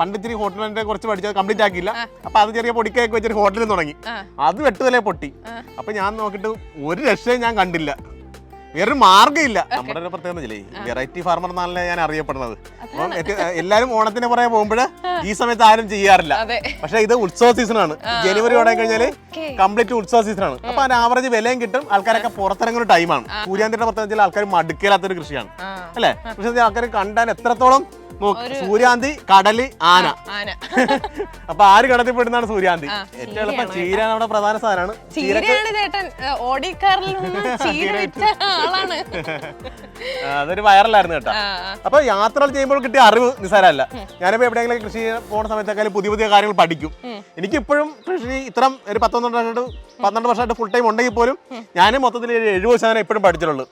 പണ്ട് ഇച്ചിരി ഹോട്ടലിന്റെ കുറച്ച് പഠിച്ചത് കംപ്ലീറ്റ് ആക്കിയില്ല. അപ്പൊ അത് ചെറിയ പൊടിക്കൊക്കെ വെച്ചൊരു ഹോട്ടലിൽ തുടങ്ങി. അത് വെട്ടുതലേ പൊട്ടി. അപ്പൊ ഞാൻ നോക്കിട്ട് ഒരു രക്ഷയും ഞാൻ കണ്ടില്ല. വേറൊരു മാർഗമില്ല. നമ്മുടെ ഒരു പ്രത്യേകത ഇല്ലേ വെറൈറ്റി ഫാർമർ എന്നാണല്ലേ ഞാൻ അറിയപ്പെടുന്നത്. അപ്പം എല്ലാവരും എല്ലാരും ഓണത്തിന് പുറകെ പോകുമ്പോൾ ഈ സമയത്ത് ആരും ചെയ്യാറില്ല. പക്ഷേ ഇത് ഉത്സവ സീസണാണ് ജനുവരി ഓടെ കഴിഞ്ഞാൽ കംപ്ലീറ്റ് ഉത്സവ സീസണാണ് അപ്പൊ അതിന് ആവറേജ് വിലയും കിട്ടും. ആൾക്കാരൊക്കെ പുറത്തിറങ്ങുന്ന ടൈമാണ് സൂര്യാന്തിയുടെ പ്രത്യേകത ആൾക്കാർ മടുക്കലാത്തൊരു കൃഷിയാണ്. അല്ലേ? പക്ഷെ ആൾക്കാർ കണ്ടാൽ എത്രത്തോളം സൂര്യാന്തി കടൽ ആന. ആന. അപ്പൊ ആര് കടത്തിപ്പെടുന്നതാണ് സൂര്യാന്തി? ഏറ്റവും എളുപ്പം ചീര നമ്മുടെ പ്രധാന സാധനമാണ്. അതൊരു വൈറലായിരുന്നു കേട്ടോ. അപ്പൊ യാത്രകൾ ചെയ്യുമ്പോൾ കിട്ടിയ അറിവ് നിസ്സാരമല്ല. ഞാനിപ്പോ എവിടെയെങ്കിലും കൃഷി പോകുന്ന സമയത്തൊക്കെ പുതിയ പുതിയ കാര്യങ്ങൾ പഠിക്കും. എനിക്ക് ഇപ്പോഴും കൃഷി ഇത്രയും ഒരു പത്തൊന്നു വർഷമായിട്ട് പന്ത്രണ്ട് വർഷമായിട്ട് ഫുൾ ടൈം ഉണ്ടെങ്കിൽ പോലും ഞാൻ മൊത്തത്തിൽ ഒരു എഴുപത് ശതമാനം ഇപ്പോഴും പഠിച്ചിട്ടുള്ളൂ.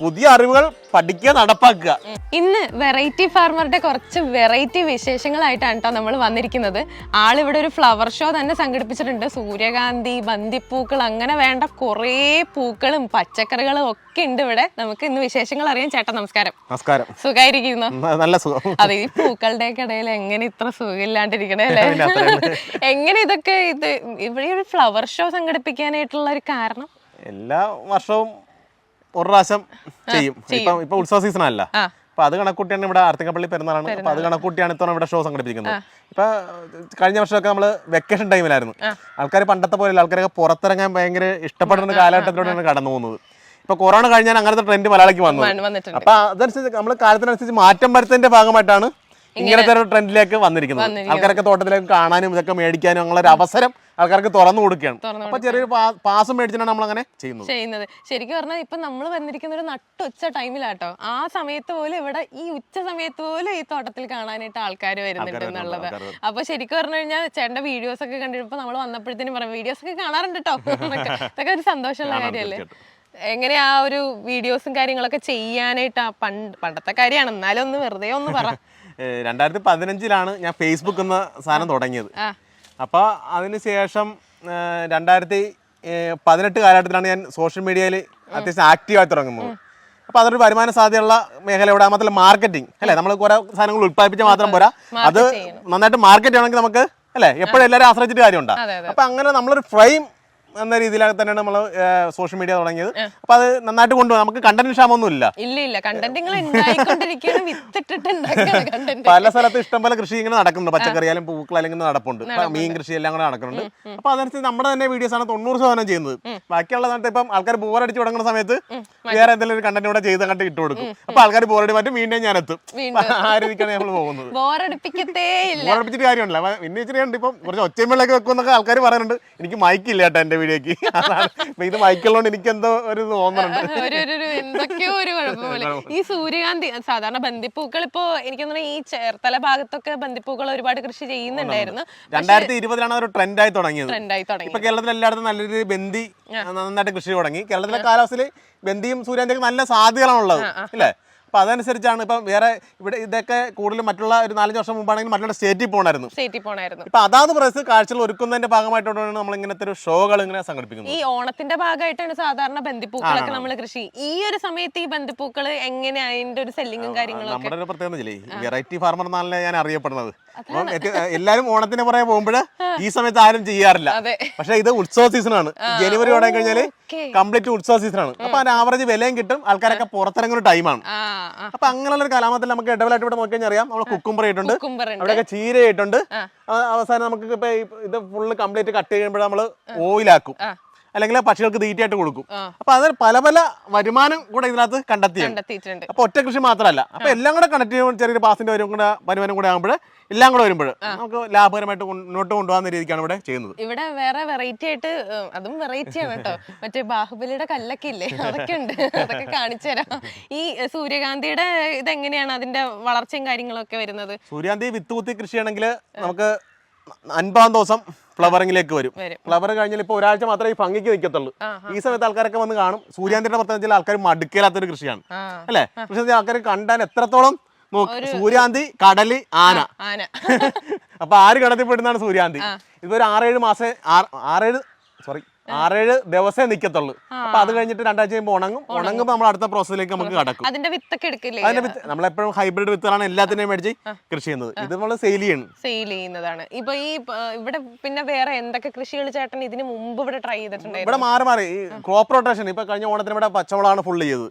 പുതിയ അറിവുകൾ പഠിക്കുക നടപ്പാക്കുക. ഇന്ന് വെറൈറ്റി ഫാർമറുടെ കുറച്ച് വെറൈറ്റി വിശേഷങ്ങളായിട്ടാണ് കേട്ടോ നമ്മൾ വന്നിരിക്കുന്നത്. ആളിവിടെ ഒരു ഫ്ലവർ ഷോ തന്നെ സംഘടിപ്പിച്ചിട്ടുണ്ട്. സൂര്യകാന്തി ബന്ദിപ്പൂക്കൾ അങ്ങനെ വേണ്ട കുറേ പൂക്കളും പച്ചക്കറികളും ഒക്കെ ഉണ്ട് ഇവിടെ. നമുക്ക് ഇന്ന് വിശേഷങ്ങൾ അറിയാം. ചേട്ടാ നമസ്കാരം. നമസ്കാരം. സുഖമായിരിക്കുന്നു നല്ല സുഖം. അതെ ഈ പൂക്കളുടെ ഇടയിൽ എങ്ങനെ ഇത്ര സുഖമില്ലാണ്ടിരിക്കണേ അല്ലേ? എങ്ങനെ ഇതൊക്കെ ഇത് ഇവിടെ ഒരു ഫ്ലവർ ഷോ സംഘടിപ്പിക്കാനായിട്ടുള്ള ഒരു കാരണം? എല്ലാ വർഷവും ഒരു പ്രാവശ്യം ചെയ്യും. ഇപ്പൊ ഇപ്പൊ ഉത്സവ സീസൺ അല്ല. ആ. അപ്പൊ അത് കണക്കൂട്ടിയാണ് ഇവിടെ ആർത്തിങ്കപ്പള്ളി പെരുന്നാളാണ്. അപ്പൊ അത് കണക്കൂട്ടിയാണ് ഇത്തവണ ഇവിടെ ഷോ സംഘടിപ്പിക്കുന്നത്. ഇപ്പൊ കഴിഞ്ഞ വർഷമൊക്കെ നമ്മൾ വെക്കേഷൻ ടൈമിലായിരുന്നു ആൾക്കാർ പണ്ടത്തെ പോലെ ആൾക്കാരൊക്കെ പുറത്തിറങ്ങാൻ ഭയങ്കര ഇഷ്ടപ്പെടുന്ന കാലഘട്ടത്തിലൂടെയാണ് കടന്നു പോകുന്നത് ഇപ്പൊ കൊറോണ കഴിഞ്ഞാൽ അങ്ങനത്തെ ട്രെൻഡ് മലയാളിക്ക് വന്നു അപ്പൊ അതനുസരിച്ച് നമ്മൾ കാലത്തിനനുസരിച്ച് മാറ്റം വരുത്തതിന്റെ ഭാഗമായിട്ടാണ് ഇങ്ങനത്തെ ഒരു ട്രെൻഡിലേക്ക് വന്നിരിക്കുന്നത്. ആൾക്കാരൊക്കെ തോട്ടത്തിലേക്ക് കാണാനും ഇതൊക്കെ മേടിക്കാനും അങ്ങനെ ഒരു അവസരം ആൾക്കാർക്ക് തുറന്നു കൊടുക്കുകയാണ്. അപ്പൊ ചെറിയൊരു പാസം മേടിച്ചിട്ടാണ് നമ്മൾ അങ്ങനെ ചെയ്യുന്നത്. ചെയ്യുന്നത്. ശരിക്കും പറഞ്ഞാൽ ഇപ്പൊ നമ്മൾ വന്നിരിക്കുന്ന ഒരു നട്ടുച്ച ടൈമിലാട്ടോ. ആ സമയത്ത് പോലും ഇവിടെ ഈ ഉച്ച സമയത്ത് പോലും ഈ തോട്ടത്തിൽ കാണാനായിട്ട് ആൾക്കാർ വരുന്നുണ്ട് എന്നുള്ളത്. അപ്പൊ ശരിക്കും പറഞ്ഞു കഴിഞ്ഞാൽ ചേട്ടന്റെ വീഡിയോസ് ഒക്കെ കണ്ടിട്ട് നമ്മൾ വന്നപ്പോഴത്തേനും പറയാം വീഡിയോസ് ഒക്കെ കാണാറുണ്ട് കേട്ടോ ഇതൊക്കെ ഒരു സന്തോഷമുള്ള കാര്യമല്ലേ? എങ്ങനെ ആ ഒരു വീഡിയോസും കാര്യങ്ങളൊക്കെ ചെയ്യാനായിട്ട് ആ പണ്ട് പണ്ടത്തെ കാര്യമാണ്. എന്നാലും ഒന്ന് വെറുതെ ഒന്ന് പറ. രണ്ടായിരത്തി പതിനഞ്ചിലാണ് ഞാൻ ഫേസ്ബുക്ക് എന്ന സാധനം തുടങ്ങിയത്. അപ്പോൾ അതിനുശേഷം രണ്ടായിരത്തി പതിനെട്ട് കാലഘട്ടത്തിലാണ് ഞാൻ സോഷ്യൽ മീഡിയയിൽ അത്യാവശ്യം ആക്റ്റീവായി തുടങ്ങുന്നത്. അപ്പോൾ അതൊരു വരുമാന സാധ്യതയുള്ള മേഖല ഇവിടെ മാത്രമല്ല മാർക്കറ്റിംഗ് അല്ലേ? നമ്മൾ കുറെ സാധനങ്ങൾ ഉൽപ്പാദിപ്പിച്ചാൽ മാത്രം പോരാ. അത് നന്നായിട്ട് മാർക്കറ്റ് ആണെങ്കിൽ നമുക്ക് അല്ലേ? എപ്പോഴും എല്ലാവരും ആശ്രയിച്ചിട്ട് കാര്യമുണ്ടോ. അതെ, അതെ. അപ്പോൾ അങ്ങനെ നമ്മളൊരു ഫ്രെയിം എന്ന രീതിയിലാണ് തന്നെ നമ്മൾ സോഷ്യൽ മീഡിയ തുടങ്ങിയത്. അപ്പൊ അത് നന്നായിട്ട് കൊണ്ടുപോകും നമുക്ക് കണ്ടന്റ് ക്ഷാമൊന്നും ഇല്ല ഇല്ല. ഇല്ല കണ്ടന്റ് പല സ്ഥലത്ത് ഇഷ്ടംപോലെ കൃഷി ഇങ്ങനെ നടക്കുന്നുണ്ട്. പച്ചക്കറിയാലും പൂക്കൾ അല്ലെങ്കിൽ നടപ്പുണ്ട്. മീൻ കൃഷി എല്ലാം കൂടെ നടക്കുന്നുണ്ട്. അപ്പൊ അതനുസരിച്ച് നമ്മുടെ തന്നെ വീഡിയോസ് ആണ് തൊണ്ണൂറ് ശതമാനം ചെയ്യുന്നത്. ബാക്കിയുള്ള സമയത്ത് ഇപ്പം ആൾക്കാർ ബോറടിച്ച് തുടങ്ങുന്ന സമയത്ത് വേറെ എന്തെങ്കിലും ഒരു കണ്ടന്റ് കൂടെ ചെയ്ത് കണ്ടിട്ട് ഇട്ട് കൊടുക്കും. അപ്പൊ ആൾക്കാർ ബോറടി മാറ്റി വീണ്ടും ഞാൻ എത്തും. ആ രീതിക്കാണ് നമ്മൾ പോകുന്നത്. ബോറടിപ്പിച്ചിട്ട് കാര്യമില്ല പിന്നെ ഇച്ചിരി ഉണ്ട് ഇപ്പം കുറച്ച് ഒച്ചയമ്പളൊക്കെ വെക്കുമെന്നൊക്കെ ആൾക്കാർ പറയുന്നുണ്ട്. എനിക്ക് മൈക്കില്ല കേട്ടോ എന്റെ വീഡിയോക്ക് അതാണ്. ഇത് മൈക്കുള്ളതുകൊണ്ട് എനിക്ക് എന്തോ ഒരു തോന്നുന്നുണ്ട് ഒരു ഒരു ഒരു എന്തൊക്കെയോ ഒരു കുഴപ്പമില്ല ഈ സൂര്യകാന്തി സാധാരണ ബന്ദിപ്പൂക്കൾ ഇപ്പോ എനിക്ക് തോന്നുന്നു ഈ ചേർത്തല ഭാഗത്തൊക്കെ ബന്ദിപ്പൂക്കൾ ഒരുപാട് കൃഷി ചെയ്യുന്നുണ്ടായിരുന്നു. രണ്ടായിരത്തി ഇരുപതിലാണ് ഒരു ട്രെൻഡായി തുടങ്ങിയത്. ട്രെൻഡായി തുടങ്ങി ഇപ്പൊ കേരളത്തിൽ എല്ലായിടത്തും നല്ലൊരു ബന്ദി നന്നായിട്ട് കൃഷി തുടങ്ങി. കേരളത്തിലെ കാലാവസ്ഥയിൽ ബന്ദിയും സൂര്യകാന്തിയൊക്കെ നല്ല സാധ്യതകളാണുള്ളത്. അല്ലേ അപ്പൊ അതനുസരിച്ചാണ് ഇപ്പം വേറെ ഇവിടെ ഇതൊക്കെ കൂടുതലും മറ്റുള്ള ഒരു നാലഞ്ച് വർഷം മുമ്പാണെങ്കിൽ മറ്റുള്ള സ്റ്റേറ്റിൽ പോകണമായിരുന്നു സ്റ്റേറ്റിൽ പോണായിരുന്നു. ഇപ്പൊ അതാത് പ്രദേശത്ത് കാഴ്ചകൾ ഒരുക്കുന്നതിന്റെ ഭാഗമായിട്ടാണ് നമ്മൾ ഇങ്ങനത്തെ ഒരു ഷോകൾ ഇങ്ങനെ സംഘടിപ്പിക്കുന്നത്. ഈ ഓണത്തിന്റെ ഭാഗമായിട്ടാണ് സാധാരണ ബന്ധിപ്പൂക്കളൊക്കെ നമ്മൾ കൃഷി. ഈ ഒരു സമയത്ത് ഈ ബന്ധിപ്പൂക്കൾ എങ്ങനെ അതിന്റെ ഒരു സെല്ലിങ്ങും കാര്യങ്ങളും നമ്മുടെ ഒരു പ്രത്യേകത വെറൈറ്റി ഫാർമർ എന്നാണല്ലേ ഞാൻ അറിയപ്പെടുന്നത്. എല്ലാരും ഓണത്തിന് പുറകെ പോകുമ്പോൾ ഈ സമയത്ത് ആരും ചെയ്യാറില്ല. പക്ഷെ ഇത് ഉത്സവ സീസണാണ് ജനുവരി ഓടാൻ കഴിഞ്ഞാൽ കംപ്ലീറ്റ് ഉത്സവ സീസണാണ് അപ്പൊ അതിന് ആവറേജ് വിലയും കിട്ടും. ആൾക്കാരൊക്കെ പുറത്തിറങ്ങുന്ന ടൈമാണ് അപ്പൊ അങ്ങനെയുള്ള ഒരു കലാമത്തിൽ നമുക്ക് ഇടവലായിട്ട് ഇവിടെ നോക്കി കഴിഞ്ഞാൽ അറിയാം. നമ്മൾ കുക്കുംബർ ഇട്ടുണ്ട് അവിടെയൊക്കെ ചീര ഇട്ടുണ്ട് അവസാനം നമുക്ക് ഇപ്പൊ ഇത് ഫുള്ള് കംപ്ലീറ്റ് കട്ട് ചെയ്യുമ്പോൾ നമ്മൾ ഓയിലാക്കും. അല്ലെങ്കിൽ പക്ഷികൾക്ക് തീറ്റയായിട്ട് കൊടുക്കും. അപ്പൊ അതിന് പല പല വരുമാനം കൂടെ ഇതിനകത്ത് കണ്ടെത്തിയിട്ടുണ്ട്. അപ്പൊ ഒറ്റ കൃഷി മാത്രമല്ല. അപ്പൊ എല്ലാം കൂടെ കണക്ട് ചെയ്യുമ്പോൾ ചെറിയൊരു പാസിന്റെ വരും കൂടെ വരുമാനം കൂടെ ആകുമ്പോൾ എല്ലാം കൂടെ വരുമ്പോൾ നമുക്ക് ലാഭകരമായിട്ട് മുന്നോട്ട് കൊണ്ടുപോകുന്ന രീതിക്കാണ് ഇവിടെ ചെയ്യുന്നത്. ഇവിടെ വേറെ വെറൈറ്റി ആയിട്ട് അതും വെറൈറ്റി ആണ് കേട്ടോ. മറ്റേ ബാഹുബലിയുടെ കല്ലൊക്കെ ഇല്ലേ? അതൊക്കെ ഉണ്ട്. അതൊക്കെ കാണിച്ചു തരാം. ഈ സൂര്യകാന്തിയുടെ ഇതെങ്ങനെയാണ് അതിന്റെ വളർച്ചയും കാര്യങ്ങളൊക്കെ വരുന്നത്? സൂര്യകാന്തി വിത്ത് കുത്തി കൃഷിയാണെങ്കിൽ നമുക്ക് അൻപതാം ദിവസം ഫ്ലവറിംഗിലേക്ക് വരും. ഫ്ലവർ കഴിഞ്ഞാൽ ഇപ്പൊ ഒരാഴ്ച മാത്രമേ ഈ ഭംഗിക്ക് നിൽക്കത്തുള്ളൂ. ഈ സമയത്ത് ആൾക്കാരൊക്കെ വന്ന് കാണും. സൂര്യാന്തിയുടെ പ്രത്യേകിച്ച് ആൾക്കാർ മടുക്കലാത്തൊരു കൃഷിയാണ്. അല്ലെ? പക്ഷെ ആൾക്കാർ കണ്ടാൽ എത്രത്തോളം സൂര്യാന്തി കടൽ ആന. ആന. അപ്പൊ ആര് കടത്തിപ്പെടുന്നതാണ് സൂര്യാന്തി? ഇതൊരു ആറേഴ് മാസം ആറ്- ആറേഴ് സോറി ആറേഴ് ദിവസമേ നിക്കത്തുള്ളൂ. അപ്പൊ അത് കഴിഞ്ഞിട്ട് രണ്ടാഴ്ച കഴിയുമ്പോൾ ഉണങ്ങും. ഉണങ്ങുമ്പോൾ നമ്മൾ അടുത്ത പ്രോസസ്സിലേക്ക് നമുക്ക് കടക്കും. അതിന്റെ വിത്തൊക്കെ എടുക്കില്ലേ? അതിന്റെ വിത്ത് നമ്മളെപ്പോഴും ഹൈബ്രിഡ് വിത്തുകളാണ് എല്ലാത്തിനെയും മേടിച്ച് കൃഷി ചെയ്യുന്നത്. ഇത് നമ്മൾ സെയിൽ ചെയ്യണം. സെയിൽ ചെയ്യുന്നതാണ്. ഇപ്പൊ ഈ ഇവിടെ പിന്നെ വേറെ എന്തൊക്കെ കൃഷികൾ ചേട്ടൻ ഇതിന് മുമ്പ് ഇവിടെ ട്രൈ ചെയ്തിട്ടുണ്ട് ഇവിടെ മാറി മാറി. ഈ ക്രോപ്പ് റൊട്ടേഷൻ ഇപ്പൊ കഴിഞ്ഞ ഓണത്തിന് ഇവിടെ പച്ചമുളകാണ് ഫുൾ ചെയ്തത്.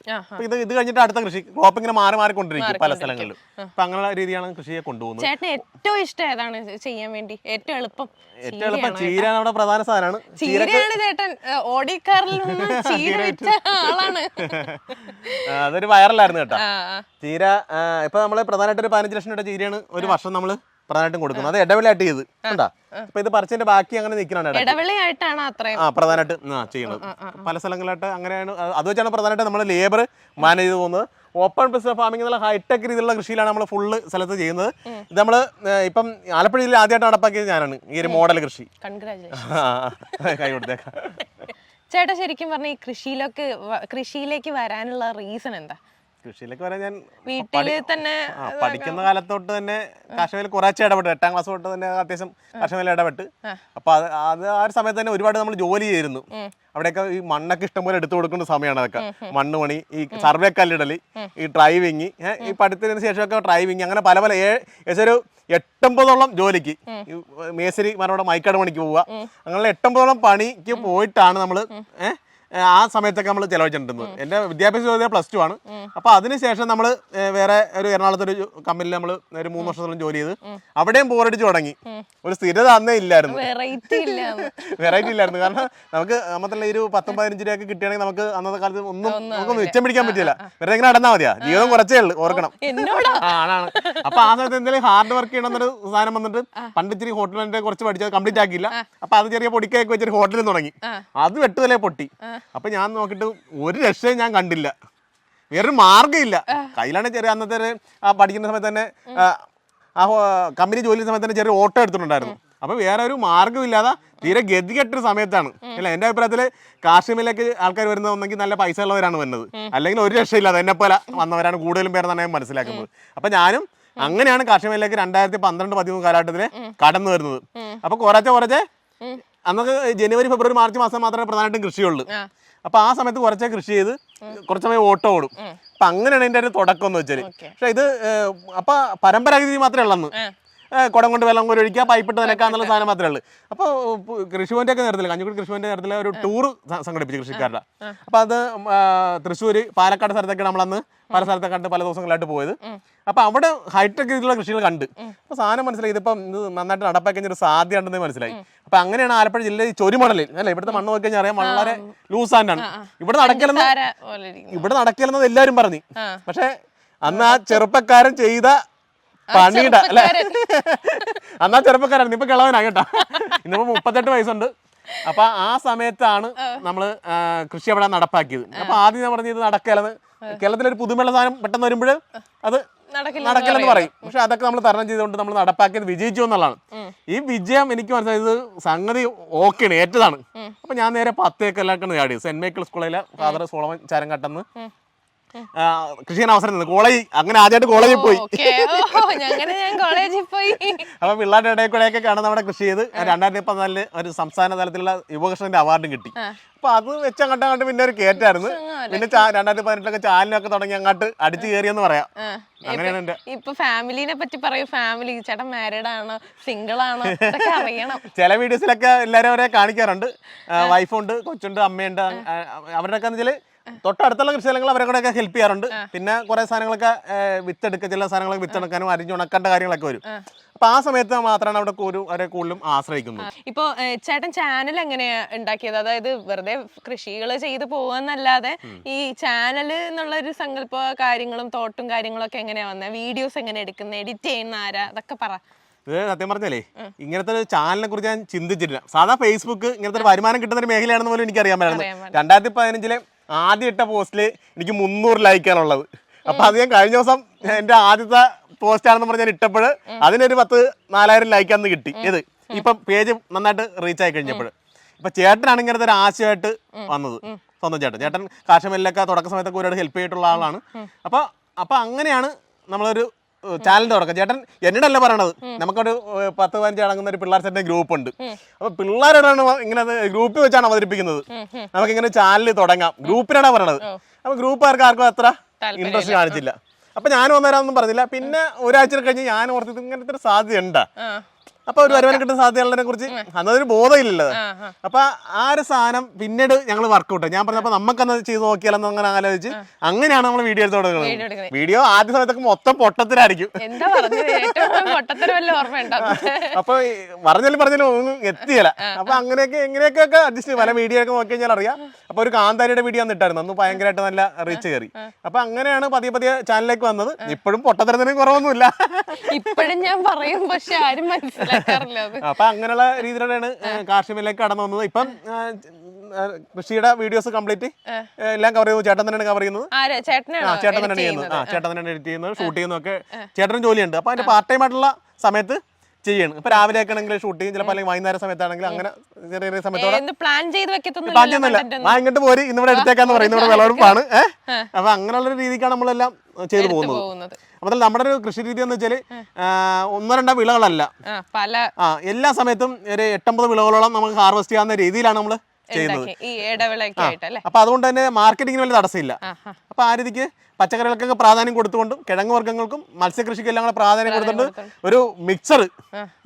ഇത് ഇത് കഴിഞ്ഞിട്ട് അടുത്ത കൃഷി. ക്രോപ്പ് ഇങ്ങനെ മാറി മാറി കൊണ്ടിരിക്കും പല സ്ഥലങ്ങളിലും. അപ്പൊ അങ്ങനെയുള്ള രീതിയാണ് കൃഷിയെ കൊണ്ടുപോകുന്നത്. ചേട്ടൻ ഏറ്റവും ഇഷ്ടം ഏതാണ് ചെയ്യാൻ വേണ്ടി? ഏറ്റവും എളുപ്പം ഏറ്റവും എളുപ്പം ചീരാണ് അവിടെ പ്രധാന സാധനമാണ്. ചീരയാണ് ചേട്ടൻ ഓടിക്കാറിൽ നിന്ന് ചീര വിറ്റ ആളാണ്. അതൊരു വൈറലായിരുന്നു കേട്ടോ. ചീര ഇപ്പൊ നമ്മൾ പ്രധാനമായിട്ട് ഒരു പതിനഞ്ച് ലക്ഷം രൂപ ചീരയാണ് ഒരു വർഷം നമ്മൾ പ്രധാനമായിട്ടും കൊടുക്കുന്നത്. അത് ഇടവിലായിട്ട് ചെയ്ത് കണ്ടാ? അപ്പൊ ഇത് പറിച്ചതിന്റെ ബാക്കി അങ്ങനെ ഇടയ്ക്ക്. ഇടവിളയായിട്ടാണ് അത്രയും. ആ പ്രധാനമായിട്ട് ആ ചെയ്യണത് പല സ്ഥലങ്ങളിലായിട്ട് അങ്ങനെയാണ് അത് വെച്ചാണ് പ്രധാനമായിട്ട് നമ്മൾ ലേബർ മാനേജ് ചെയ്ത് പോകുന്നത്. ഓപ്പൺ ബിസിനസ് ഫാമിംഗ് എന്നുള്ള ഹൈടെക് രീതിയിലുള്ള കൃഷിയിലാണ് നമ്മൾ ഫുള്ള് സ്ഥലത്ത് ചെയ്യുന്നത്. ഇത് നമ്മൾ ഇപ്പം ആലപ്പുഴയിൽ ജില്ലയിൽ ആദ്യമായിട്ട് നടപ്പാക്കിയത് ഞാനാണ്. ഈ ഒരു മോഡൽ കൃഷി. കൈ കൊടുത്തേക്കാം. ചേട്ടാ ശരിക്കും പറഞ്ഞ ഈ കൃഷിയിലൊക്കെ കൃഷിയിലേക്ക് വരാനുള്ള റീസൺ എന്താ? കൃഷിയിലേക്ക് വരാൻ ഞാൻ വീട്ടിൽ തന്നെ ആ, പഠിക്കുന്ന കാലത്തോട്ട് തന്നെ കാർഷികയിൽ കുറച്ച് ഇടപെട്ടു. എട്ടാം ക്ലാസ് തൊട്ട് തന്നെ അത്യാവശ്യം കാർഷികയിൽ ഇടപെട്ട്. അപ്പൊ അത് അത് ആ ഒരു സമയത്ത് തന്നെ ഒരുപാട് നമ്മൾ ജോലി ചെയ്തിരുന്നു. അവിടെയൊക്കെ ഈ മണ്ണൊക്കെ ഇഷ്ടംപോലെ എടുത്തു കൊടുക്കുന്ന സമയമാണ് അതൊക്കെ. മണ്ണ് പണി ഈ സർവേ കല്ലിടൽ ഈ ഡ്രൈവിങ് ഈ പഠിത്തത്തിന് ശേഷമൊക്കെ ഡ്രൈവിങ് അങ്ങനെ പല പല ഏ- ഏകദേശം ഒരു എട്ടൊമ്പതോളം ജോലിക്ക് ഈ മേസരി മരോടെ മൈക്കാട് പണിക്ക് പോവുക. അങ്ങനെ എട്ടൊമ്പതോളം പണിക്ക് പോയിട്ടാണ് നമ്മൾ ഏഹ് ആ സമയത്തൊക്കെ നമ്മൾ ചെലവഴിച്ചിട്ടുണ്ടെന്ന് എന്റെ വിദ്യാഭ്യാസ യോഗ്യത പ്ലസ് ടു ആണ്. അപ്പോൾ അതിനുശേഷം നമ്മൾ വേറെ ഒരു എറണാകുളത്ത് ഒരു കമ്പനിയിൽ നമ്മൾ ഒരു മൂന്ന് വർഷത്തോളം ജോലി ചെയ്ത് അവിടെയും ബോറടിച്ച് തുടങ്ങി. ഒരു സ്ഥിരത അന്നേ ഇല്ലായിരുന്നു. വെറൈറ്റി ഇല്ല. വെറൈറ്റി ഇല്ലായിരുന്നു. കാരണം നമുക്ക് ഈ ഒരു പത്തും പതിനഞ്ച് രൂപയൊക്കെ കിട്ടുകയാണെങ്കിൽ നമുക്ക് അന്നത്തെ കാലത്ത് ഒന്നും നമുക്കൊന്നും മിച്ചം പിടിക്കാൻ പറ്റില്ല. വെറുതെ ഇങ്ങനെ നടന്നാൽ മതിയാ. ജീവിതം കുറച്ചേ ഉള്ളൂ ഓർക്കണം. ആണാണ് അപ്പൊ ആ സമയത്ത് എന്തെങ്കിലും ഹാർഡ് വർക്ക് ചെയ്യണമെന്നൊരു സാധനം വന്നിട്ട് പണ്ട് ഇച്ചിരി ഹോട്ടലിന്റെ കുറച്ച് പഠിച്ചത് കംപ്ലീറ്റ് ആക്കിയില്ല. അപ്പൊ അത് ചെറിയ പൊടിക്കൊക്കെ വെച്ചൊരു ഹോട്ടലിൽ തുടങ്ങി. അത് വെട്ടുതലേ പൊട്ടി. അപ്പൊ ഞാൻ നോക്കിട്ട് ഒരു രക്ഷയും ഞാൻ കണ്ടില്ല. വേറൊരു മാർഗമില്ല. കയ്യിലാണ് ചെറിയ അന്നത്തെ ആ പഠിക്കുന്ന സമയത്ത് തന്നെ ആ, കമ്പനി ജോലി സമയത്ത് തന്നെ ചെറിയ ഓട്ടോ എടുത്തിട്ടുണ്ടായിരുന്നു. അപ്പൊ വേറെ ഒരു മാർഗമില്ലാതെ തീരെ ഗതികെട്ടൊരു സമയത്താണ്. അല്ല എന്റെ അഭിപ്രായത്തിൽ കാർഷികയിലേക്ക് ആൾക്കാർ വരുന്നത് ഒന്നെങ്കിൽ നല്ല പൈസ ഉള്ളവരാണ് വരുന്നത് അല്ലെങ്കിൽ ഒരു രക്ഷയില്ലാതെ എന്നെ പോലെ വന്നവരാണ് കൂടുതലും പേരെന്നാണ് ഞാൻ മനസ്സിലാക്കുന്നത്. അപ്പൊ ഞാനും അങ്ങനെയാണ് കാശ്മീരിലേക്ക് രണ്ടായിരത്തി പന്ത്രണ്ട് പതിമൂന്ന് കാലഘട്ടത്തിൽ കടന്നു വരുന്നത്. അപ്പൊ കുറച്ച് കുറച്ച് അന്നൊക്കെ ജനുവരി ഫെബ്രുവരി മാർച്ച് മാസം മാത്രമേ പ്രധാനമായിട്ടും കൃഷിയുള്ളൂ. അപ്പൊ ആ സമയത്ത് കുറച്ചേ കൃഷി ചെയ്ത് കുറച്ച് സമയം ഓട്ടോ ഓടും. അപ്പൊ അങ്ങനെയാണ് ഇതിന്റെ ഒരു തുടക്കം എന്ന് വെച്ചാൽ. പക്ഷെ ഇത് അപ്പൊ പരമ്പരാഗതി മാത്രമേ ഉള്ളന്ന്. കുടം കൊണ്ട് വെള്ളം കോരി ഒഴിക്കുക പൈപ്പിട്ട് നനക്കാന്നുള്ള സാധനം മാത്രമേ ഉള്ളൂ. അപ്പോൾ കൃഷിഭവന്റെ ഒക്കെ നേരത്തിൽ കഞ്ഞിക്കുടി കൃഷിഭവന്റെ നേരത്തിൽ ഒരു ടൂർ സംഘടിപ്പിച്ചു കൃഷിക്കാരുടെ. അപ്പോൾ അത് തൃശ്ശൂര് പാലക്കാട് സ്ഥലത്തൊക്കെ നമ്മളന്ന് പല സ്ഥലത്തൊക്കെ കണ്ട് പല ദിവസങ്ങളായിട്ട് പോയത്. അപ്പൊ അവിടെ ഹൈടെക് രീതിയിലുള്ള കൃഷികൾ കണ്ട്. അപ്പോൾ സാധനം മനസ്സിലായി. ഇതിപ്പം ഇത് നന്നായിട്ട് നടപ്പാക്കി കഴിഞ്ഞ ഒരു സാധ്യത ഉണ്ടെന്ന് മനസ്സിലായി. അപ്പോൾ അങ്ങനെയാണ് ആലപ്പുഴ ജില്ലയിൽ ചൊരിമടലിൽ അല്ലെ ഇവിടുത്തെ മണ്ണ് നോക്കി കഴിഞ്ഞാൽ അറിയാം വളരെ ലൂസ് ആൻഡാണ് ഇവിടെ നടക്കലെന്ന്. ഇവിടെ നടക്കലെന്നത് എല്ലാവരും പറഞ്ഞു. പക്ഷെ അന്ന് ആ ചെറുപ്പക്കാരൻ ചെയ്ത പണിയുടെ അല്ലെ? അന്നാ ചെറുപ്പക്കാരായിരുന്നു. ഇപ്പൊ കിളവനാ കേട്ടോ ഇന്നിപ്പോ മുപ്പത്തെട്ട് വയസ്സുണ്ട്. അപ്പൊ ആ സമയത്താണ് നമ്മൾ കൃഷി അവിടെ നടപ്പാക്കിയത്. അപ്പൊ ആദ്യം ഞാൻ പറഞ്ഞത് നടക്കലെന്ന് കേരളത്തിലൊരു പുതുമയുള്ള സാധനം പെട്ടെന്ന് വരുമ്പോൾ അത് നടക്കില്ല നടക്കില്ലെന്ന് പറയും. പക്ഷെ അതൊക്കെ നമ്മൾ തരണം ചെയ്തുകൊണ്ട് നമ്മൾ നടപ്പാക്കിയത് വിജയിച്ചു എന്നുള്ളതാണ്. ഈ വിജയം എനിക്ക് മനസ്സിലായത് സംഗതി ഓക്കെയാണ് ഏറ്റതാണ്. അപ്പൊ ഞാൻ നേരെ പത്തേക്കെല്ലാം ചാടി സെന്റ് മൈക്കിൾ സ്കൂളിലെ ഫാദർ സോളമൻ ചാരങ്കട്ടെന്ന് കൃഷി ചെയ്യാൻ അവസരം തന്നു. കോളേജ് അങ്ങനെ ആദ്യമായിട്ട് കോളേജിൽ പോയി. കോളേജിൽ അപ്പൊ പിള്ളേരുടെ ഇടയിൽ കൂടെ ഒക്കെ കാണുന്ന നമ്മുടെ കൃഷി ചെയ്ത് രണ്ടായിരത്തി പതിനാലിൽ ഒരു സംസ്ഥാന തലത്തിലുള്ള യുവകൃഷ്ണന്റെ അവാർഡും കിട്ടി. അപ്പൊ അത് വെച്ച് അങ്ങോട്ട് അങ്ങോട്ട് പിന്നെ ഒരു കേറ്റായിരുന്നു. പിന്നെ രണ്ടായിരത്തി പതിനെട്ടിലൊക്കെ ചാലിനൊക്കെ തുടങ്ങി അങ്ങോട്ട് അടിച്ചു കയറിയെന്ന് പറയാം. ആ. അങ്ങനെയാണ് എന്റെ ഇപ്പൊ ഫാമിലിനെ പറ്റി പറയൂ. ഫാമിലി ചേട്ടൻ മാരീഡ് ആണോ? സിംഗിൾ ആണോ? അറിയണം. ചില വീഡിയോസിലൊക്കെ എല്ലാവരും അവരെ കാണിക്കാറുണ്ട്. വൈഫുണ്ട് കൊച്ചുണ്ട് അമ്മയുണ്ട് അവരുടെ അവരുടെയൊക്കെ വെച്ചാൽ തൊട്ടടുത്തുള്ള കൃഷി സ്ഥലങ്ങൾ അവരെ കൂടെ ഒക്കെ ഹെൽപ്പ് ചെയ്യാറുണ്ട് പിന്നെ കുറെ സാധനങ്ങളൊക്കെ വിത്തെടുക്കുക ചില സാധനങ്ങളൊക്കെ വിത്തെടുക്കാനും അരിഞ്ഞുണക്കേണ്ട കാര്യങ്ങളൊക്കെ വരും. അപ്പൊ ആ സമയത്ത് മാത്രമാണ് അവിടെ ഒരു അവരെ കൂടുതലും ആശ്രയിക്കുന്നത്. ഇപ്പൊ ചേട്ടൻ ചാനൽ എങ്ങനെയാ ഉണ്ടാക്കിയത്? അതായത് വെറുതെ കൃഷികൾ ചെയ്ത് പോവാന്നല്ലാതെ ഈ ചാനൽ എന്നുള്ള ഒരു സങ്കല്പ കാര്യങ്ങളും തോട്ടും കാര്യങ്ങളൊക്കെ എങ്ങനെയാ വന്നത് വീഡിയോസ് എങ്ങനെ എടുക്കുന്നത് എഡിറ്റ് ചെയ്യുന്ന ആരാ? അതൊക്കെ പറ. ഇത് സത്യം പറഞ്ഞല്ലേ ഇങ്ങനത്തെ ഒരു ചാനലിനെ കുറിച്ച് ഞാൻ ചിന്തിച്ചിട്ടില്ല. സാധാ ഫേസ്ബുക്ക് ഇങ്ങനത്തെ ഒരു വരുമാനം കിട്ടുന്ന ഒരു മേഖലയാണെന്ന് പോലും എനിക്ക് അറിയാൻ അറിയാൻ പറ്റുന്നത് രണ്ടായിരത്തി പതിനഞ്ചിലെ ആദ്യം ഇട്ട പോസ്റ്റിൽ എനിക്ക് മുന്നൂറ് ലൈക്കാണുള്ളത്. അപ്പൊ അത് ഞാൻ കഴിഞ്ഞ ദിവസം എന്റെ ആദ്യത്തെ പോസ്റ്റ് ആണെന്ന് പറഞ്ഞ് ഞാൻ ഇട്ടപ്പോൾ അതിനൊരു പത്ത് നാലായിരം ലൈക്കാന്ന് കിട്ടി. ഇത് ഇപ്പൊ പേജ് നന്നായിട്ട് റീച്ച് ആയി കഴിഞ്ഞപ്പോൾ ഇപ്പൊ ചേട്ടനാണ് ഇങ്ങനത്തെ ഒരു ആശയമായിട്ട് വന്നത്. സ്വന്തം ചേട്ടൻ. ചേട്ടൻ കാശ്മീരിലൊക്കെ തുടക്ക സമയത്തൊക്കെ ഒരുപാട് ഹെൽപ്പ് ചെയ്തിട്ടുള്ള ആളാണ്. അപ്പൊ അപ്പൊ അങ്ങനെയാണ് നമ്മളൊരു ചാനൽ തുടക്കം ചേട്ടൻ എന്നോടല്ല പറയണത്. നമുക്കൊരു പത്ത് പതിനഞ്ച് അടങ്ങുന്ന ഒരു പിള്ളേർ സെറ്റിന്റെ ഗ്രൂപ്പ് ഉണ്ട്. അപ്പൊ പിള്ളേരോടാണ് ഇങ്ങനെ ഗ്രൂപ്പിൽ വെച്ചാണ് അവതരിപ്പിക്കുന്നത്. നമുക്ക് ഇങ്ങനെ ചാനൽ തുടങ്ങാം. ഗ്രൂപ്പിനാണ് പറയണത്. അപ്പൊ ഗ്രൂപ്പുകാർക്ക് ആർക്കും അത്ര ഇൻട്രസ്റ്റ് കാണിച്ചില്ല. അപ്പൊ ഞാൻ വന്നേരാന്നും പറഞ്ഞില്ല. പിന്നെ ഒരാഴ്ച കഴിഞ്ഞ് ഞാൻ ഓർത്തിട്ട് ഇങ്ങനത്തെ ഒരു സാധ്യത ഉണ്ടാ അപ്പൊ ഒരു വരുമാനം കിട്ടുന്ന സാധ്യതകളെ കുറിച്ച് അന്നൊരു ബോധമില്ലല്ലോ അപ്പൊ ആ ഒരു സാധനം പിന്നീട് ഞങ്ങൾ വർക്കൗട്ട് ഞാൻ പറഞ്ഞപ്പോ നമുക്കന്ന് ചെയ്ത് നോക്കിയാലെന്ന് അങ്ങനെ ആലോചിച്ച് അങ്ങനെയാണ് നമ്മൾ വീഡിയോ എടുത്ത് വീഡിയോ തുടങ്ങുന്നത്. വീഡിയോ ആദ്യ സമയത്തൊക്കെ മൊത്തം പൊട്ടത്തിലായിരിക്കും. അപ്പൊ പറഞ്ഞാലും പറഞ്ഞാലും ഒന്നും എത്തിയല്ല. അപ്പൊ അങ്ങനെയൊക്കെ എങ്ങനെയൊക്കെ അഡ്ജസ്റ്റ് പല വീഡിയോ ഒക്കെ നോക്കി കഴിഞ്ഞാൽ അറിയാം. അപ്പൊ ഒരു കാന്താരിയുടെ വീഡിയോ ഇട്ടായിരുന്നു അന്ന് ഭയങ്കരമായിട്ട് നല്ല റീച്ച് കയറി. അപ്പൊ അങ്ങനെയാണ് പതിയെ പതിയെ ചാനലിലേക്ക് വന്നത്. ഇപ്പോഴും പൊട്ടത്തരത്തിനും കുറവൊന്നുമില്ല. ഇപ്പോഴും ഞാൻ പറയും പക്ഷെ ആരും അത് അപ്പൊ അങ്ങനെയുള്ള രീതിയിലാണ് കാർഷിക മേഖലയിലേക്ക് കടന്നു വന്നത്. ഇപ്പം കൃഷിയുടെ വീഡിയോസ് കംപ്ലീറ്റ് എല്ലാം കവർ ചെയ്യുന്നു ചേട്ടൻ തന്നെയാണ് കവർ ചെയ്യുന്നത്? ആ ചേട്ടൻ തന്നെയാണ് ചെയ്യുന്നത് ചെയ്യുന്നത്. ആ ചേട്ടൻ തന്നെയാണ് എഡിറ്റ് ചെയ്യുന്നത്. ഷൂട്ട് ചെയ്യുന്നതൊക്കെ ചേട്ടനും ജോലിയുണ്ട്. അപ്പൊ അതിന്റെ പാർട്ട് ടൈം ആയിട്ടുള്ള സമയത്ത് ചെയ്യണം. ഇപ്പൊ രാവിലെ ആണെങ്കിൽ ഷൂട്ട് ചെയ്യും ചിലപ്പോൾ അല്ലെങ്കിൽ വൈകുന്നേരം സമയത്താണെങ്കിൽ അങ്ങനെ ചെറിയ ചെറിയ സമയത്തോടെ പ്ലാൻ ചെയ്ത് ആ ഇങ്ങോട്ട് പോരി ഇന്നിവിടെ എടുത്തേക്കാന്ന് പറയും. ഇവിടെ വിളവെടുപ്പാണ് ഏഹ് അപ്പൊ അങ്ങനെയുള്ള രീതിക്കാണ് നമ്മളെല്ലാം ചെയ്തു പോകുന്നത്. അപ്പൊ അപ്പോൾ നമ്മുടെ ഒരു കൃഷി രീതി എന്ന് വെച്ചാൽ ഒന്നോ രണ്ടോ വിളകളല്ല. ആ പല ആ എല്ലാ സമയത്തും ഒരു എട്ടമ്പത് വിളകളോളം നമുക്ക് ഹാർവെസ്റ്റ് ചെയ്യാവുന്ന രീതിയിലാണ് നമ്മൾ ചെയ്യുന്നത്. ഈ ഇടവിളയൊക്കെ അപ്പൊ അതുകൊണ്ട് തന്നെ മാർക്കറ്റിംഗിന് വലിയ തടസ്സമില്ല. അപ്പൊ ആ രീതിക്ക് പച്ചക്കറികൾക്കൊക്കെ പ്രാധാന്യം കൊടുത്തുകൊണ്ടും കിഴങ്ങ് വർഗങ്ങൾക്കും മത്സ്യകൃഷിക്കും എല്ലാം കൂടെ പ്രാധാന്യം കൊടുത്തുകൊണ്ട് ഒരു മിക്സർ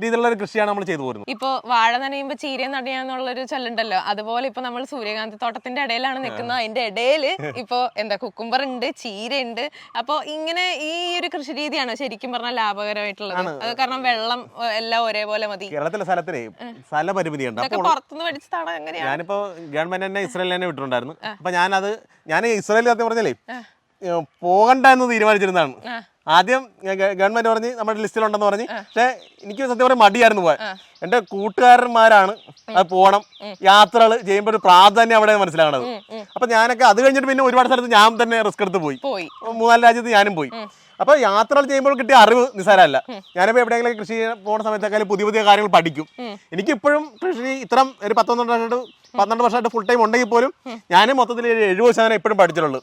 രീതിയിലുള്ള ഒരു കൃഷിയാണ് നമ്മൾ ചെയ്തു പോരുന്നത്. ഇപ്പൊ വാഴ നനയുമ്പോ ചീര നടിയാന്നുള്ളൊരു ചൊല്ലുണ്ടല്ലോ. അതുപോലെ ഇപ്പൊ നമ്മൾ സൂര്യകാന്തി തോട്ടത്തിന്റെ ഇടയിലാണ് നിൽക്കുന്നത്. അതിന്റെ ഇടയിൽ ഇപ്പൊ എന്താ കുക്കുംബർ ഉണ്ട് ചീര ഉണ്ട് അപ്പൊ ഇങ്ങനെ ഈ ഒരു കൃഷി രീതിയാണ് ശരിക്കും പറഞ്ഞാൽ ലാഭകരമായിട്ടുള്ളത്. അത് കാരണം വെള്ളം എല്ലാം ഒരേപോലെ മതി. കേരളത്തിലെ സ്ഥലത്തിന് സ്ഥലപരിമിതിയുണ്ട്. ഇതൊക്കെ അപ്പോൾ പുറത്തുനിന്ന് പഠിച്ചതാണ് എങ്ങനെയാണ്? ഞാനിപ്പോ ഗവൺമെന്റ് തന്നെ ഇസ്രയേലിൽ തന്നെ വിട്ടിട്ടുണ്ടായിരുന്നു. അപ്പൊ ഞാനത് ഞാൻ ഇസ്രായേലിൽ സത്യം പറഞ്ഞല്ലേ പോകണ്ട എന്ന് തീരുമാനിച്ചിരുന്നതാണ്. ആദ്യം ഗവൺമെന്റ് പറഞ്ഞ് നമ്മുടെ ലിസ്റ്റിലുണ്ടെന്ന് പറഞ്ഞ് പക്ഷെ എനിക്ക് സത്യം പറഞ്ഞാൽ മടിയായിരുന്നു പോകാൻ എന്റെ കൂട്ടുകാരന്മാരാണ് അത് പോകണം യാത്രകൾ ചെയ്യുമ്പോൾ ഒരു പ്രാധാന്യം അവിടെ മനസ്സിലാകണത് അപ്പൊ ഞാനൊക്കെ അത് കഴിഞ്ഞിട്ട് പിന്നെ ഒരുപാട് സ്ഥലത്ത് ഞാൻ തന്നെ റിസ്ക് എടുത്ത് പോയി. മൂന്നാൽ രാജ്യത്ത് ഞാനും പോയി. അപ്പൊ യാത്രകൾ ചെയ്യുമ്പോൾ കിട്ടിയ അറിവ് നിസ്സാരമല്ല. ഞാനിപ്പോ എവിടെയെങ്കിലും കൃഷി പോകുന്ന സമയത്തൊക്കെ പുതിയ പുതിയ കാര്യങ്ങൾ പഠിക്കും. എനിക്കിപ്പോഴും കൃഷി ഇത്രയും ഒരു പത്തൊന്നര വർഷമായിട്ട് പന്ത്രണ്ട് വർഷമായിട്ട് ഫുൾ ടൈം ഉണ്ടെങ്കിൽ പോലും ഞാൻ മൊത്തത്തിൽ ഒരു എഴുപത് ശതമാനം ഇപ്പോഴും പഠിച്ചിട്ടുള്ളൂ.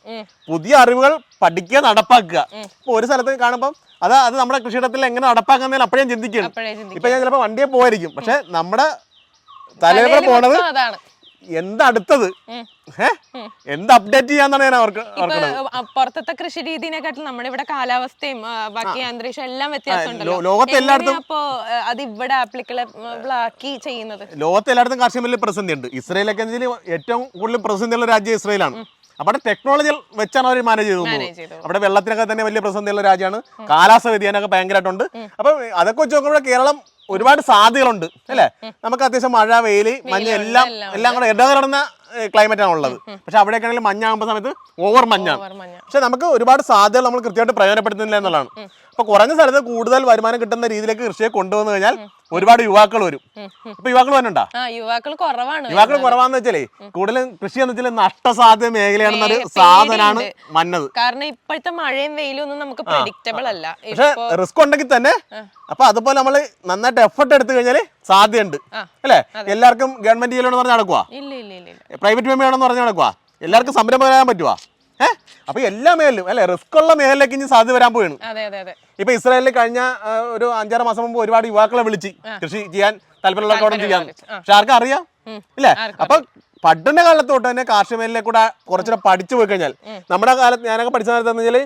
പുതിയ അറിവുകൾ പഠിക്കുക നടപ്പാക്കുക. ഇപ്പൊ ഒരു സ്ഥലത്ത് കാണുമ്പോൾ അത് അത് നമ്മുടെ കൃഷിയിടത്തിൽ എങ്ങനെ നടപ്പാക്കുന്നതിൽ അപ്പോഴേ ഞാൻ ചിന്തിക്കുകയാണ് അപ്പോഴേ ചിന്തിക്കും ഇപ്പൊ ഞാൻ ചിലപ്പോൾ വണ്ടിയെ പോയിരിക്കും പക്ഷെ നമ്മുടെ തലയിലൂടെ പോണത് എന്താ അടുത്തത്. എന്ത് അപ്ഡേറ്റ് ചെയ്യാന്നാണ് ഞാൻ അവർക്ക് പുറത്തെ പുറത്തത്തെ കൃഷി രീതിനെക്കാട്ടിൽ നമ്മുടെ ഇവിടെ കാലാവസ്ഥയും ബാക്കി അന്തരീക്ഷം എല്ലാം വ്യത്യാസമുണ്ടല്ലോ. ലോകത്തെ എല്ലായിടത്തും- അപ്പോ അത് ഇവിടെ ആപ്ലിക്കബിൾ ആക്കി ചെയ്യുന്നത്? ലോകത്തെ എല്ലായിടത്തും കാർഷിക മേഖലയിൽ പ്രതിസന്ധി ഉണ്ട് ഇസ്രയേലൊക്കെ ഏറ്റവും കൂടുതൽ പ്രതിസന്ധിയുള്ള രാജ്യം ഇസ്രയേലാണ്. അവിടെ ടെക്നോളജി വെച്ചാണ് അവർ മാനേജ് ചെയ്തു അവിടെ വെള്ളത്തിനൊക്കെ തന്നെ വലിയ പ്രതിസന്ധിയുള്ള രാജ്യമാണ്. കാലാവസ്ഥ വ്യതിയാനമൊക്കെ ഭയങ്കരമായിട്ടുണ്ട്. അപ്പൊ അതൊക്കെ വെച്ച് നോക്കുമ്പോൾ കേരളം ഒരുപാട് സാധ്യതകളുണ്ട് അല്ലേ? നമുക്ക് അത്യാവശ്യം മഴ വെയിൽ മഞ്ഞ് എല്ലാം എല്ലാം കൂടെ ഇടകലർന്ന ക്ലൈമറ്റ് ആണ് ഉള്ളത്. പക്ഷെ അവിടെയൊക്കെ ആണെങ്കിൽ മഞ്ഞാകുമ്പോൾ സമയത്ത് ഓവർ മഞ്ഞാണ്. പക്ഷെ നമുക്ക് ഒരുപാട് സാധ്യതകൾ നമ്മൾ കൃത്യമായിട്ട് പ്രയോജനപ്പെടുത്തുന്നില്ല എന്നുള്ളതാണ്. അപ്പൊ കുറഞ്ഞ സ്ഥലത്ത് കൂടുതൽ വരുമാനം കിട്ടുന്ന രീതിയിലേക്ക് കൃഷിയെ കൊണ്ടുവന്നു കഴിഞ്ഞാൽ ഒരുപാട് യുവാക്കൾ വരും. ഇപ്പൊ യുവാക്കൾ വരണ്ടാ? യുവാക്കൾ കുറവാണ് യുവാക്കൾ കുറവാന്ന് വെച്ചാലേ കൂടുതലും കൃഷി എന്ന് വെച്ചാൽ നഷ്ടസാധ്യത മേഖലയാണെന്നൊരു സാധനമാണ് മഞ്ഞത്. കാരണം ഇപ്പോഴത്തെ മഴയും വെയിലും ഒന്നും നമുക്ക് പ്രഡിക്റ്റബിൾ അല്ല. പക്ഷെ റിസ്ക് ഉണ്ടെങ്കിൽ തന്നെ അപ്പൊ അതുപോലെ നമ്മൾ നന്നായിട്ട് എഫർട്ട് എടുത്തു കഴിഞ്ഞാൽ സാധ്യതയുണ്ട്. അല്ലേ? എല്ലാവർക്കും ഗവൺമെന്റ് ചെയ്യണമെന്ന് പറഞ്ഞ് ഇല്ല പ്രൈവറ്റ് വേണമെന്ന് പറഞ്ഞ് നടക്കുവാ? എല്ലാവർക്കും സംരംഭം വരാൻ പറ്റുവാ? ഏഹ് അപ്പൊ എല്ലാ മേഖലയിലും അല്ലെ? റിസ്ക് ഉള്ള മേഖലയിലേക്ക് ഇനി സാധ്യത വരാൻ പോയാണ് ഇപ്പൊ ഇസ്രായേലിൽ കഴിഞ്ഞ ഒരു അഞ്ചാറ് മാസം മുമ്പ് ഒരുപാട് യുവാക്കളെ വിളിച്ച് കൃഷി ചെയ്യാൻ താല്പര്യമുള്ളവർക്ക് അവിടെ ചെയ്യാൻ പക്ഷെ ആർക്കും അറിയാം. ഇല്ലേ? അപ്പൊ പഠന കാലത്തോട്ട് തൊട്ട് തന്നെ കാർഷിക മേഖലയിൽ കൂടെ കുറച്ചുകൂടെ പഠിച്ചു പോയി കഴിഞ്ഞാൽ നമ്മുടെ കാലത്ത് ഞാനൊക്കെ പഠിച്ച കാലത്ത് എന്ന് വെച്ചാൽ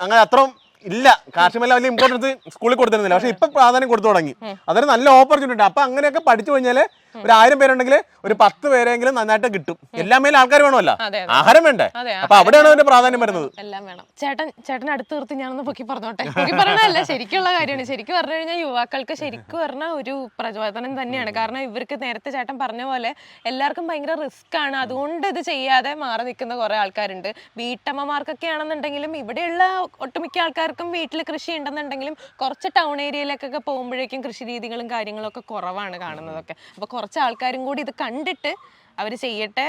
അങ്ങനെ അത്രയും ഇല്ല. കാർഷിക മേഖല വലിയ ഇമ്പോർട്ടൻസ് സ്കൂളിൽ കൊടുത്തിരുന്നില്ല. പക്ഷെ ഇപ്പൊ പ്രാധാന്യം കൊടുത്തു തുടങ്ങി. അതൊരു നല്ല ഓപ്പർച്യൂണിറ്റി അപ്പൊ അങ്ങനെയൊക്കെ പഠിച്ചു കഴിഞ്ഞാൽ ഒരു ആയിരം പേരുണ്ടെങ്കിൽ ഒരു പത്ത് പേരെങ്കിലും നന്നായിട്ട് കിട്ടും. എല്ലാ മേലും ആൾക്കാർ വേണമല്ല. ആഹാരം വേണ്ടേ? അപ്പൊ അവിടെയാണ് അതിന്റെ പ്രാധാന്യം വരുന്നത്. എല്ലാം വേണം. ചേട്ടൻ ചേട്ടൻ അടുത്ത് നിർത്തി ഞാനൊന്ന് പൊക്കി പറഞ്ഞോട്ടെ? പൊക്കി പറഞ്ഞതല്ല ശരിക്കുള്ള കാര്യമാണ്. ശരിക്കും പറഞ്ഞു കഴിഞ്ഞാൽ യുവാക്കൾക്ക് ശരിക്കും പറഞ്ഞ ഒരു പ്രചോദനം തന്നെയാണ്. കാരണം ഇവർക്ക് നേരത്തെ ചേട്ടൻ പറഞ്ഞ പോലെ എല്ലാവർക്കും ഭയങ്കര റിസ്ക് ആണ്. അതുകൊണ്ട് ഇത് ചെയ്യാതെ മാറി നിൽക്കുന്ന കുറെ ആൾക്കാരുണ്ട്. വീട്ടമ്മമാർക്കൊക്കെ ആണെന്നുണ്ടെങ്കിലും ഇവിടെയുള്ള ഒട്ടുമിക്ക ആൾക്കാർക്കും വീട്ടിൽ കൃഷി ഉണ്ടെന്നുണ്ടെങ്കിലും കുറച്ച് ടൗൺ ഏരിയയിലേക്കൊക്കെ പോകുമ്പോഴേക്കും കൃഷി രീതികളും കാര്യങ്ങളും ഒക്കെ കുറവാണ് കാണുന്നതൊക്കെ. അപ്പൊ കുറച്ച് ആൾക്കാരും കൂടി ഇത് കണ്ടിട്ട് അവർ ചെയ്യട്ടെ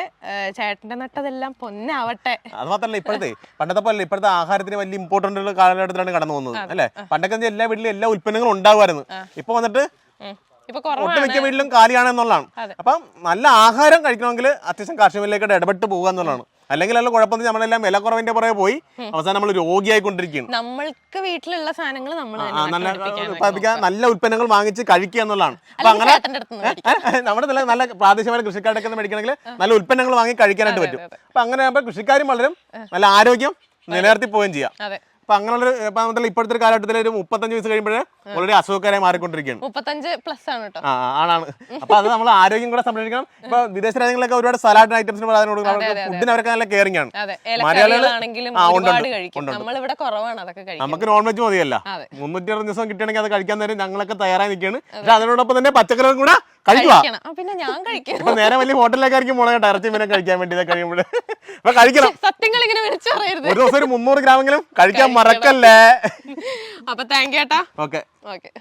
ചേട്ടന്റെ നട്ടതെല്ലാം പൊന്നാവട്ടെ. അത് മാത്രല്ല ഇപ്പോഴത്തെ പണ്ടത്തെ പോലെ ഇപ്പോഴത്തെ ആഹാരത്തിന് വലിയ ഇമ്പോർട്ടന്റ് ഉള്ള കാലഘട്ടത്തിലാണ് കടന്നു പോകുന്നത് അല്ലെ? പണ്ടൊക്കെ എല്ലാ വീട്ടിലും എല്ലാ ഉൽപ്പന്നങ്ങളും ഉണ്ടാകുമായിരുന്നു. ഇപ്പൊ വന്നിട്ട് ഒട്ടുമിക്ക വീട്ടിലും കാലിയാണ് എന്നുള്ളതാണ്. അപ്പം നല്ല ആഹാരം കഴിക്കണമെങ്കിൽ അത്യാവശ്യം കാർഷിക മേഖലയിലേക്ക് ഇടപെട്ട് പോകുക എന്നുള്ളതാണ് അല്ലെങ്കിൽ അല്ല കുഴപ്പമൊന്നും നമ്മളെല്ലാം വില കുറവിന്റെ പുറകെ പോയി അവസാനം നമ്മൾ രോഗിയായി കൊണ്ടിരിക്കുകയാണ് നമ്മൾക്ക് വീട്ടിലുള്ള സാധനങ്ങൾ നമ്മൾ നല്ല ഉത്പാദിപ്പിക്കാൻ നല്ല ഉൽപ്പന്നങ്ങൾ വാങ്ങിച്ച് കഴിക്കുക എന്നുള്ളതാണ്. അപ്പൊ അങ്ങനെ നമ്മുടെ നല്ല നല്ല പ്രാദേശികമായ കൃഷിക്കാരൊക്കെ മേടിക്കണമെങ്കിൽ നല്ല ഉൽപ്പന്നങ്ങൾ വാങ്ങി കഴിക്കാനായിട്ട് പറ്റും. അപ്പൊ അങ്ങനെ ആകുമ്പോൾ കൃഷിക്കാരും വളരും നല്ല ആരോഗ്യം നിലനിർത്തി പോവുകയും ചെയ്യാം. അപ്പൊ അങ്ങനെയുള്ള ഇപ്പൊ ഇപ്പോഴത്തെ ഒരു കാലഘട്ടത്തിൽ ഒരു മുപ്പത്തഞ്ച് വയസ്സ് കഴിയുമ്പോഴേ ഓൾറെഡി അസുഖക്കാരായി മാറിക്കൊണ്ടിരിക്കുകയാണ്. മുപ്പത്തഞ്ച് പ്ലസ് ആണ് കേട്ടോ ആണാണ് അപ്പൊ അത് നമ്മൾ ആരോഗ്യം കൂടെ സംരക്ഷിക്കണം. ഇപ്പൊ വിദേശ രാജ്യങ്ങളൊക്കെ ഒരുപാട് സലാഡ് ഐറ്റംസിന് പ്രാധാന്യം കൊടുക്കുന്നത് ഫുഡിന് അവരൊക്കെ നല്ല കെയറിംഗ് ആണ്. നമുക്ക് നോൺ വെജ് മതിയല്ല. മുന്നൂറ്റി അറുപത് ദിവസം കിട്ടണമെങ്കിൽ അത് കഴിക്കാൻ നേരം ഞങ്ങളൊക്കെ തയ്യാറായി നിൽക്കുകയാണ്. പക്ഷെ അതിനോടൊപ്പം തന്നെ പച്ചക്കറികൾ കൂടെ കഴിക്കുക. പിന്നെ ഞാൻ കഴിക്കും. നേരെ വലിയ ഹോട്ടലിലേക്കായിരിക്കും പോണേ ഇറച്ചി മീനെ കഴിക്കാൻ വേണ്ടി കഴിയുമ്പോൾ അപ്പൊ കഴിക്കണം. സത്യങ്ങൾ ഇങ്ങനെ വിളിച്ചു പറയരുത്. ഒരു ദിവസം ഒരു മുന്നൂറ് ഗ്രാമെങ്കിലും കഴിക്കാൻ മറക്കല്ലേ. അപ്പൊ താങ്ക് യു ഓക്കെ ഓക്കെ